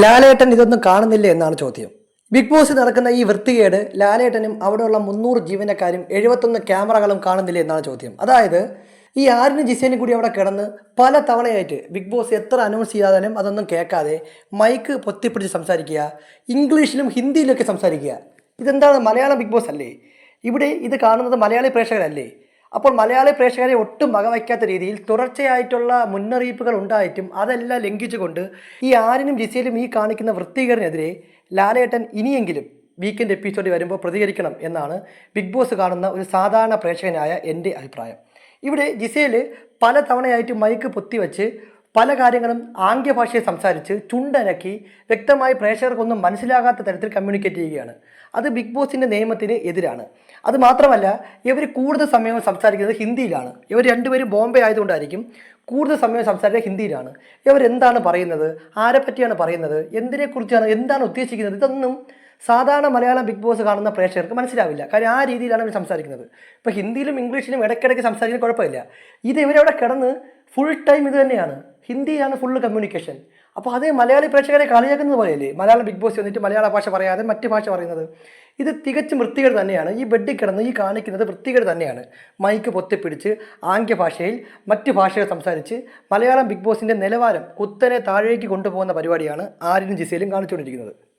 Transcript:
ലാലേട്ടൻ ഇതൊന്നും കാണുന്നില്ല എന്നാണ് ചോദ്യം. ബിഗ് ബോസ് നടക്കുന്ന ഈ വൃത്തികേട് ലാലേട്ടനും അവിടെയുള്ള മുന്നൂറ് ജീവനക്കാരും എഴുപത്തൊന്ന് ക്യാമറകളും കാണുന്നില്ല എന്നാണ് ചോദ്യം. അതായത് ഈ ആരിനും ജിസേനും കൂടി അവിടെ കിടന്ന് പല തവണയായിട്ട് ബിഗ് ബോസ് എത്ര അനൗൺസ് ചെയ്താലും അതൊന്നും കേൾക്കാതെ മൈക്ക് പൊത്തിപ്പിടിച്ച് സംസാരിക്കുക ഇംഗ്ലീഷിലും ഹിന്ദിയിലൊക്കെ സംസാരിക്കുക. ഇതെന്താണ് മലയാളം ബിഗ് ബോസ് അല്ലേ? ഇവിടെ ഇത് കാണുന്നത് മലയാളി പ്രേക്ഷകരല്ലേ? അപ്പോൾ മലയാളി പ്രേക്ഷകരെ ഒട്ടും വകവയ്ക്കാത്ത രീതിയിൽ തുടർച്ചയായിട്ടുള്ള മുന്നറിയിപ്പുകൾ ഉണ്ടായിട്ടും അതെല്ലാം ലംഘിച്ചുകൊണ്ട് ഈ ആരിനും ജിസയിലും ഈ കാണിക്കുന്ന വൃത്തികേടിനെതിരെ ലാലേട്ടൻ ഇനിയെങ്കിലും വീക്കെൻഡ് എപ്പിസോഡ് വരുമ്പോൾ പ്രതികരിക്കണം എന്നാണ് ബിഗ് ബോസ് കാണുന്ന ഒരു സാധാരണ പ്രേക്ഷകനായ എന്റെ അഭിപ്രായം. ഇവിടെ ജിസയിൽ പല തവണയായിട്ട് മൈക്ക് പൊത്തിവെച്ച് പല കാര്യങ്ങളും ആംഗ്യഭാഷയെ സംസാരിച്ച് ചുണ്ടനക്കി വ്യക്തമായി പ്രേക്ഷകർക്കൊന്നും മനസ്സിലാകാത്ത തരത്തിൽ കമ്മ്യൂണിക്കേറ്റ് ചെയ്യുകയാണ്. അത് ബിഗ് ബോസിന്റെ നിയമത്തിന് എതിരാണ്. അത് മാത്രമല്ല ഇവർ കൂടുതൽ സമയം സംസാരിക്കുന്നത് ഹിന്ദിയിലാണ്. ഇവർ രണ്ടുപേരും ബോംബെ ആയതുകൊണ്ടായിരിക്കും കൂടുതൽ സമയം സംസാരിക്കുക ഹിന്ദിയിലാണ്. ഇവർ എന്താണ് പറയുന്നത്? ആരെ പറ്റിയാണ് പറയുന്നത്? എന്തിനെക്കുറിച്ചാണ്? എന്താണ് ഉദ്ദേശിക്കുന്നത്? ഇതൊന്നും സാധാരണ മലയാളം ബിഗ് ബോസ് കാണുന്ന പ്രേക്ഷകർക്ക് മനസ്സിലാവില്ല. കാര്യം ആ രീതിയിലാണ് ഇവർ സംസാരിക്കുന്നത്. ഇപ്പോൾ ഹിന്ദിയിലും ഇംഗ്ലീഷിലും ഇടയ്ക്കിടയ്ക്ക് സംസാരിക്കുന്നത് കുഴപ്പമില്ല. ഇത് ഇവരവിടെ കിടന്ന് ഫുൾ ടൈം ഇത് തന്നെയാണ്. ഹിന്ദിയാണ് ഫുള്ള് കമ്മ്യൂണിക്കേഷൻ അപ്പോൾ അതേ മലയാളി പ്രേക്ഷകരെ കളിയാക്കുന്നത് പോലെയല്ലേ? മലയാളം ബിഗ് ബോസ് വന്നിട്ട് മലയാള ഭാഷ പറയാതെ മറ്റ് ഭാഷ പറയുന്നത്. ഇത് തികച്ചും വൃത്തികേട് തന്നെയാണ്. ഈ ബെഡിൽ കിടന്ന് ഈ കാണിക്കുന്നത് വൃത്തികേട് തന്നെയാണ്. മൈക്ക് പൊത്തിപ്പിടിച്ച് ആംഗ്യഭാഷയിൽ മറ്റ് ഭാഷകൾ സംസാരിച്ച് മലയാളം ബിഗ് ബോസിന്റെ നിലവാരം കുത്തനെ താഴേക്ക് കൊണ്ടുപോകുന്ന പരിപാടിയാണ് ആരിനും ജിസയിലും കാണിച്ചുകൊണ്ടിരിക്കുന്നത്.